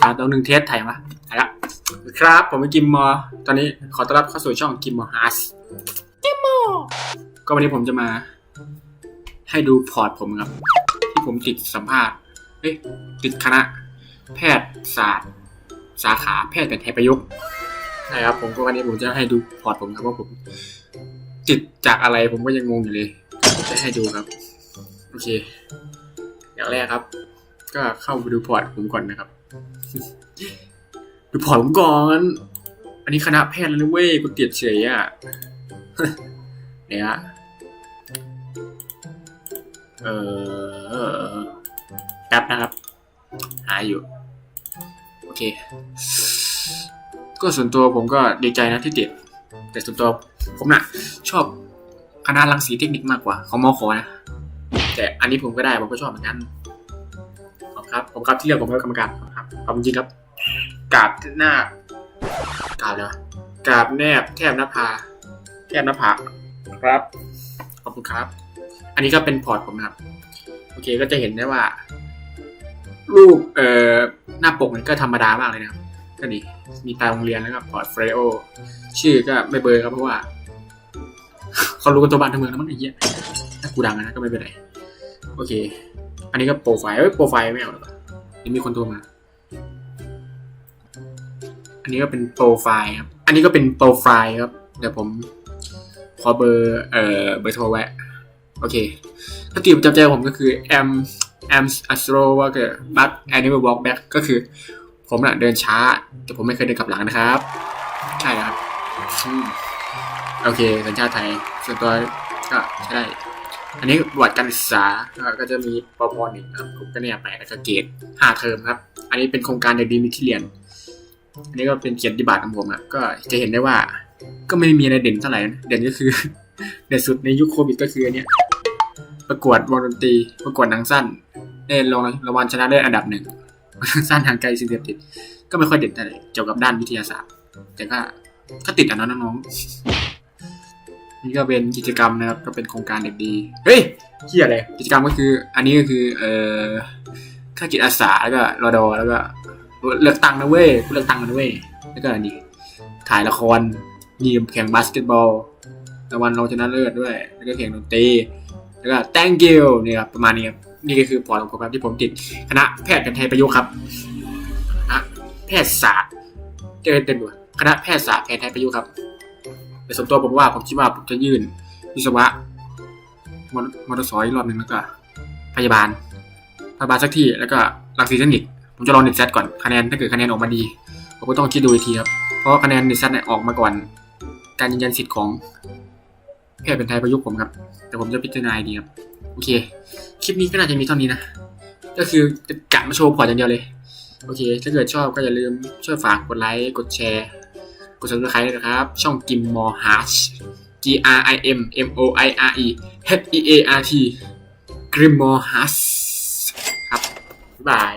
สามต่อหนึ่งเทสถ่ายมาถ่ายละครับ ผมเป็นกิมมอ ตอนนี้ขอต้อนรับเข้าสู่ช่องกิมมอฮาร์สกิมมอ ก็วันนี้ผมจะมา ให้ดูพอร์ตผมครับ ที่ผมติดสัมภาษณ์เอ้ยติดคณะ แพทยศาสตร์ สาขาแพทย์แผนไทยประยุกต์ใช่ครับผมก็วันนี้ผมจะให้ดูพอร์ตผมครับว่าผม ติดจากอะไรผมก็ยังงงอยู่เลยจะให้ดูครับ โอเค อย่างแรกครับ ก็เข้าไปดูพอร์ตผมก่อนนะครับ ดูพอร์ตผมก่อน อันนี้คณะแพทย์แล้วเว้ยกูติดเฉยอะเนี่ยฮะเออแป๊บนะครับ หายอยู่ โอเค ก็ส่วนตัวผมก็ดีใจนะที่ติด แต่ส่วนตัวผมน่ะ ชอบคณะรังสีเทคนิคมากกว่า ของมอขอนะ แต่อันนี้ผมก็ได้ผมก็ชอบเหมือนกันขอบคุณครับ ผมครับที่เลือกผมเป็นกรรมการ ขอบคุณครับขอบคุณจริงครับกราบหน้ากราบเลยวะกราบแนบแทบหน้าผาแทบหน้าผากครับ ขอบคุณครับ อันนี้ก็เป็นพอร์ตผมนะครับ โอเคก็จะเห็นได้ว่า รูปเอ่อหน้าปกมันก็ธรรมดามากเลยนะครับ ก็ดีมีตาโรงเรียนแล้วก็พอร์ตเฟรโอชื่อก็ไม่เบอร์ครับเพราะว่าเขารู้กันตัวบ้านทั้งเมืองแล้วมั้งไอ้เหี้ยถ้ากูดังนะก็ไม่เป็นไร โอเค อันนี้ก็โปรไฟล์เอ้ยโปรไฟล์ไม่เอาหรอกนี่มีคนโทรมา อันนี้ก็เป็นโปรไฟล์ครับ อันนี้ก็เป็นโปรไฟล์ครับ เดี๋ยวผมขอเบอร์เอ่อเบอร์โทรไว้โอเคถ้าตีประจำใจผมก็คือ M M a slow walker but I never walk back ก็คือ ผมน่ะเดินช้า แต่ผมไม่เคยเดินกลับหลังนะครับ ใช่ครับ โอเค สัญชาติไทย ส่วนตัวก็ใช่ได้ อันนี้ประวัติการศึกษาก็จะมีปปหนึ่งครับผมก็เนี่ยไปแล้วก็เกรดห้าเทอมครับ อันนี้เป็นโครงการเด็กดีมีที่เรียน อันนี้ก็เป็นเกียรติบัตรของผมอะก็จะเห็นได้ว่า ก็ไม่มีอะไรเด่นเท่าไหร่นะเด่นก็คือ เด่นสุดในยุคโควิดก็คืออันเนี้ยประกวดวงดนตรี ประกวดหนังสั้นได้รางรางวัลชนะเลิศอันดับหนึ่งหนังสั้นทางไกลสิ่งเสพติด ก็ไม่ค่อยเด่นเท่าไหร่เกี่ยวกับด้านวิทยาศาสตร์ แต่ก็ก็ติดอะเนาะน้องนี่ก็เป็นกิจกรรมนะครับก็เป็นโครงการเด็กดี เฮ้ยเฮียอะไรกิจกรรมก็คือ อันนี้ก็คือเอ่อค่าจิตอาสาแล้วก็รอดอแล้วก็ เลือกตั้งนะเว้ยกูเลือกตั้งกันนะเว้ยแล้วก็อันนี้ถ่ายละครยีมแข่งบาสเกตบอลรางวัลรองชนะเลิศด้วย แล้วก็แข่งดนตรีแล้วก็ thank you นี่ครับประมาณนี้ครับนี่ก็คือพอร์ตของผมครับที่ผมติดคณะแพทย์แผนไทยประยุกต์ครับคณะแพทยศาสตร์เจอเต็มด้วยคณะแพทยศาสตร์แผนไทยประยุกต์ครับแต่ส่วนตัวผมว่าผมคิดว่าผมจะยื่นวิศวะมอเตอร์ซอยรอบหนึ่งแล้วก็พยาบาลพยาบาลสักที่แล้วก็รังสีเทคนิค ผมจะรอเน็ตแซก่อนคะแนนถ้าเกิดคะแนนออกมาดีผมก็ต้องคิดดูอีกทีครับ เพราะคะแนนเน็ตแซเนี่ยออกมาก่อน การยืนยันสิทธิ์ของแพทย์เป็นไทยประยุกต์ผมครับ แต่ผมจะพิจารณาอีครับโอเคคลิปนี้ก็น่าจะมีเท่านี้นะก็คือจะกะมาโชว์พอร์ตอย่างเดียวเลยโอเค ถ้าเกิดชอบก็อย่าลืมช่วยฝากกดไลค์กดแชร์กด subscribe นะครับ ช่องกิมมอฮาร์ช G R I M M O I R E H E A R T กริมมอฮาร์ชครับ บาย